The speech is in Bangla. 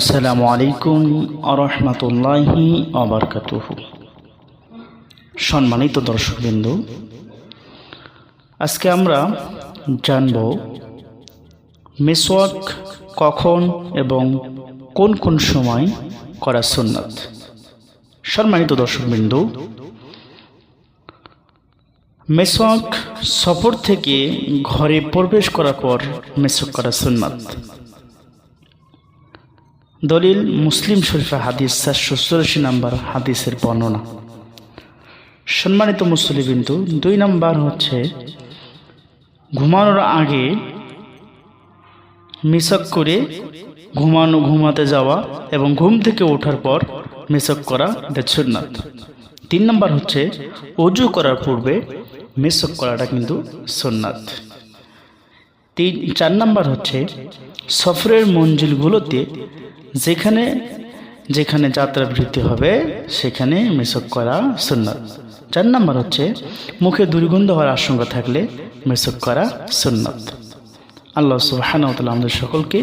আসসালামু আলাইকুম আরহামতুল্লাহি আবরকাতুহ। সম্মানিত দর্শকবৃন্দ, আজকে আমরা জানব মেসওয়াক কখন এবং কোন কোন সময় করা সুন্নাত। সম্মানিত দর্শকবৃন্দ, মেসওয়াক সফর থেকে ঘরে প্রবেশ করার পর মেসওয়াক করা সুন্নাত। দলিল মুসলিম শরীফা হাদিস চারশো চুরাশি নম্বর হাদিসের বর্ণনা। সম্মানিত মুসলিবিন্দু দুই নাম্বার হচ্ছে, ঘুমানোর আগে মিসক করে ঘুমানো, ঘুমাতে যাওয়া এবং ঘুম থেকে ওঠার পর মিসক করা সুন্নাত। তিন নম্বর হচ্ছে, অজু করার পূর্বে মিসক করাটা কিন্তু সুন্নাত। তিন, চার নাম্বার হচ্ছে সফরের মঞ্জিলগুলোতে যেখানে যেখানে যাত্রা বৃদ্ধি হবে, সেখানে মেসক করা সুন্নত। চার নাম্বার হচ্ছে মুখে দুর্গন্ধ হওয়ার আশঙ্কা থাকলে মেসক করা সুন্নত। আল্লাহ সুবাহান আমাদের সকলকে